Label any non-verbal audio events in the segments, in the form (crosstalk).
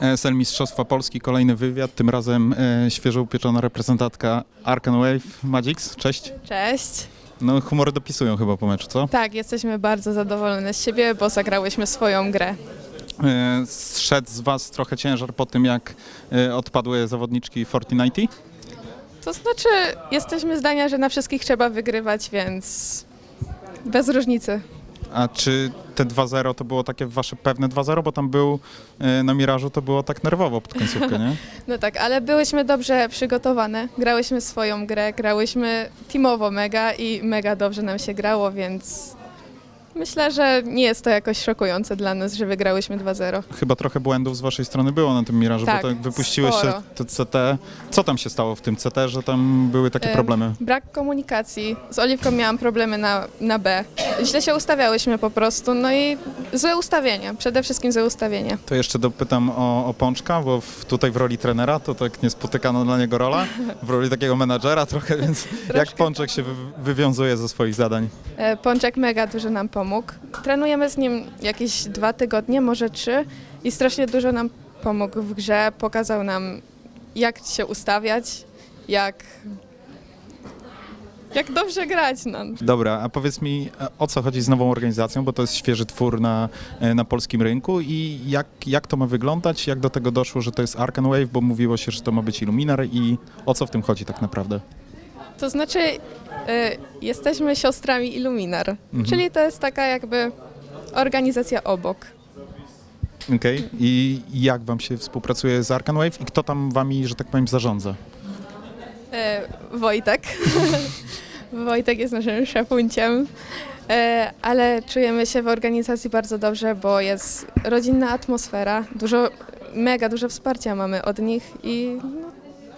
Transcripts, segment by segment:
ESL Mistrzostwa Polski, kolejny wywiad, tym razem e, świeżo upieczona reprezentantka Arkan Wave Magix. Cześć. Cześć. No humory dopisują chyba po meczu, co? Tak, jesteśmy bardzo zadowolone z siebie, bo zagrałyśmy swoją grę. E, zszedł z was trochę ciężar po tym, jak e, odpadły zawodniczki Fortnite. To znaczy, jesteśmy zdania, że na wszystkich trzeba wygrywać, więc bez różnicy. A czy te 2-0 to było takie wasze pewne 2-0, bo tam był e, na Mirażu to było tak nerwowo pod końcówkę, nie? (laughs) No tak, ale byłyśmy dobrze przygotowane, grałyśmy swoją grę, grałyśmy teamowo mega i mega dobrze nam się grało, więc myślę, że nie jest to jakoś szokujące dla nas, że wygrałyśmy 2-0. Chyba trochę błędów z waszej strony było na tym Mirażu, Tak, bo tak wypuściłeś się sporo. te CT. Co tam się stało w tym CT, że tam były takie Em, problemy? Brak komunikacji. Z Oliwką miałam problemy na, na B. Źle się ustawiałyśmy po prostu, no i złe ustawienie, przede wszystkim złe ustawienie. To jeszcze dopytam o, o Pączka, bo w, tutaj w roli trenera to tak niespotykana dla niego rola, w roli takiego menadżera trochę, więc (laughs) jak Pączek się wy, wywiązuje ze swoich zadań? E, Pączek mega dużo nam pomógł. Trenujemy z nim jakieś dwa tygodnie, może trzy i strasznie dużo nam pomógł w grze. Pokazał nam, jak się ustawiać, jak, jak dobrze grać. No. Dobra, a powiedz mi, e, o co chodzi z nową organizacją, bo to jest świeży twór na, e, na polskim rynku i jak, jak to ma wyglądać, jak do tego doszło, że to jest Arcan Wave, bo mówiło się, że to ma być Illuminar i o co w tym chodzi tak naprawdę? To znaczy, e, jesteśmy siostrami Illuminar, Mhm. czyli to jest taka jakby organizacja obok. Okej, i jak wam się współpracuje z Arcan Wave i kto tam wami, że tak powiem, zarządza? Wojtek. (laughs) Wojtek jest naszym szefunciem, e, ale czujemy się w organizacji bardzo dobrze, bo jest rodzinna atmosfera, dużo, mega dużo wsparcia mamy od nich i no,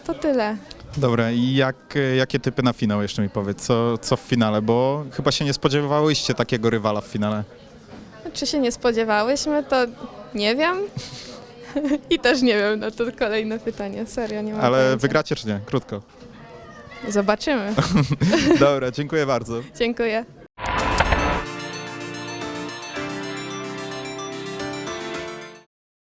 to tyle. Dobra, i jak, jakie typy na finał jeszcze mi powiedz, co, co w finale, bo chyba się nie spodziewałyście takiego rywala w finale. Czy się nie spodziewałyśmy, to nie wiem. (laughs) I też nie wiem, no to kolejne pytanie, serio, nie mam Ale pojęcia. wygracie czy nie? Krótko. Zobaczymy. (laughs) Dobra, dziękuję bardzo. Dziękuję.